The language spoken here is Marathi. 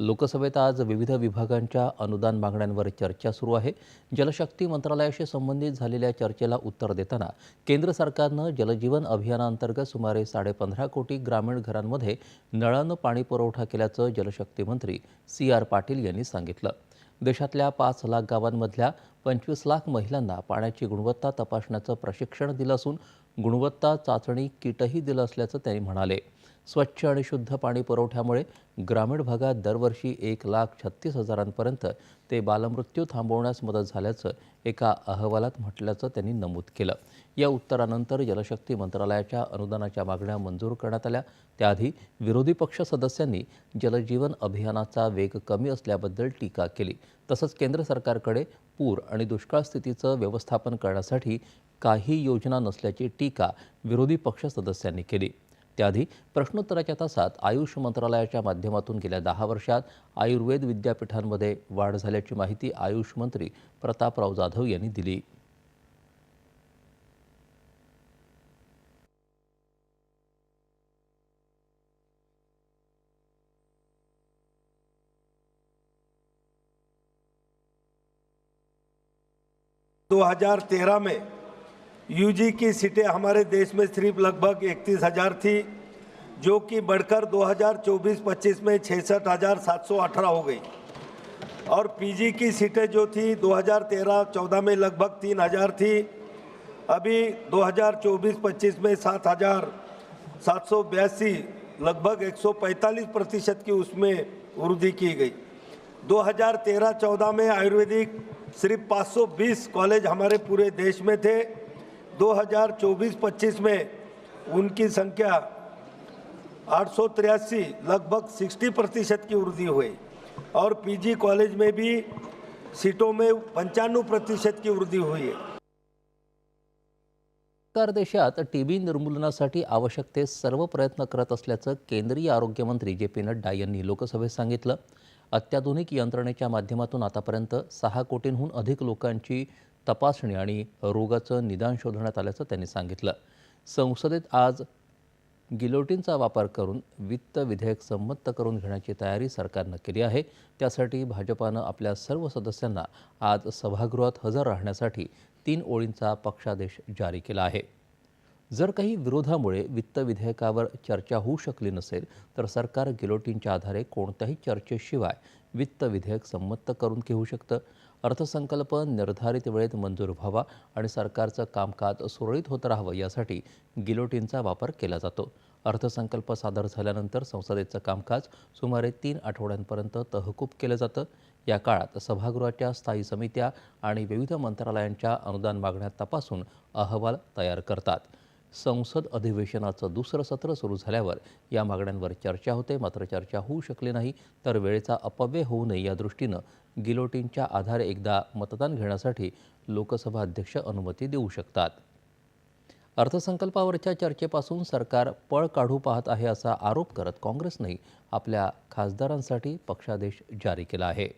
लोकसभेत आज विविध विभागांच्या अनुदान मागण्यांवर चर्चा सुरू आहे. जलशक्ती मंत्रालयाशी संबंधित झालेल्या चर्चेला उत्तर देताना केंद्र सरकारनं जलजीवन अभियानांतर्गत सुमारे साडेपंधरा कोटी ग्रामीण घरांमध्ये नळानं पाणी पुरवठा केल्याचं जलशक्ती मंत्री सी आर पाटील यांनी सांगितलं. देशातल्या पाच लाख गावांमधल्या पंचवीस लाख महिलांना पाण्याची गुणवत्ता तपासण्याचं प्रशिक्षण दिलं असून गुणवत्ता चाचणी किटही दिलं असल्याचं त्यांनी म्हणाले. स्वच्छ आणि शुद्ध पाणी पुरवठ्यामुळे ग्रामीण भागात दरवर्षी एक लाख छत्तीस हजारांपर्यंत ते बालमृत्यू थांबवण्यास मदत झाल्याचं एका अहवालात म्हटल्याचं त्यांनी नमूद केलं. या उत्तरानंतर जलशक्ती मंत्रालयाच्या अनुदानाच्या मागण्या मंजूर करण्यात आल्या. त्याआधी विरोधी पक्ष सदस्यांनी जलजीवन अभियानाचा वेग कमी असल्याबद्दल टीका केली. तसंच केंद्र सरकारकडे पूर आणि दुष्काळ स्थितीचं व्यवस्थापन करण्यासाठी काही योजना नसल्याची टीका विरोधी पक्ष सदस्यांनी केली. त्याआधी प्रश्नोत्तराच्या तासात आयुष मंत्रालयाच्या माध्यमातून गेल्या दहा वर्षात आयुर्वेद विद्यापीठांमध्ये वाढ झाल्याची माहिती आयुष मंत्री प्रतापराव जाधव यांनी दिली. दो हजार तेरह में यूजी की सीटें हमारे देश में सिर्फ लगभग इकतीस हजार थी। जो कि बढ़कर 2024-25 में अठारह हो गई। और पीजी की सीटें जो थी 2013-14 में लगभग तीन हज़ार थी। अभी 2024-25 में सात हज़ार सात सौ बयासी, लगभग 145 प्रतिशत की उसमें वृद्धि की गई। 2013-14 में आयुर्वेदिक सिर्फ़ 520 कॉलेज हमारे पूरे देश में थे। 2024-25 में उनकी संख्या आठ लगभग 60 प्रतिशत की वृद्धि हुई। और पीजी कॉलेज में भी सीटों में पंचानवे प्रतिशत की वृद्धि हुई है। सरकार देशात टीबी निर्मूलनासाठी आवश्यक ते सर्व प्रयत्न करत असल्याचं केंद्रीय आरोग्यमंत्री जे पी नड्डा यांनी लोकसभेत सांगितलं. अत्याधुनिक यंत्रणेच्या माध्यमातून आतापर्यंत सहा कोटींहून अधिक लोकांची तपासणी आणि रोगाचं निदान शोधण्यात आल्याचं त्यांनी सांगितलं. संसदेत आज गिलोटीनचा वापर करून वित्त विधेयक संमत करून घेण्याची तयारी सरकारनं केली आहे. त्यासाठी भाजपानं आपल्या सर्व सदस्यांना आज सभागृहात हजर राहण्यासाठी तीन ओळींचा पक्षादेश जारी केला आहे. जर काही विरोधामुळे वित्त विधेयकावर चर्चा होऊ शकली नसेल तर सरकार गिलोटीनच्या आधारे कोणत्याही चर्चेशिवाय वित्त विधेयक संमत करून घेऊ शकतं. अर्थसंकल्प निर्धारित वेळेत मंजूर व्हावा आणि सरकारचं कामकाज सुरळीत होत राहावं यासाठी गिलोटीनचा वापर केला जातो. अर्थसंकल्प सादर झाल्यानंतर संसदेचं कामकाज सुमारे तीन आठवड्यांपर्यंत तहकूब केलं जातं. या काळात सभागृहाच्या स्थायी समित्या आणि विविध मंत्रालयांच्या अनुदान मागण्या तपासून अहवाल तयार करतात. संसद अधिवेशनाचं दुसरं सत्र सुरू झाल्यावर या मागण्यांवर चर्चा होते. मात्र चर्चा होऊ शकली नाही तर वेळेचा अपव्यय होऊ नये या दृष्टीनं गिलोटीनच्या आधारे एकदा मतदान घेण्यासाठी लोकसभा अध्यक्ष अनुमती देऊ शकतात. अर्थसंकल्पावरच्या चर्चेपासून सरकार पळ काढू पाहत आहे असा आरोप करत काँग्रेसनंही आपल्या खासदारांसाठी पक्षादेश जारी केला आहे.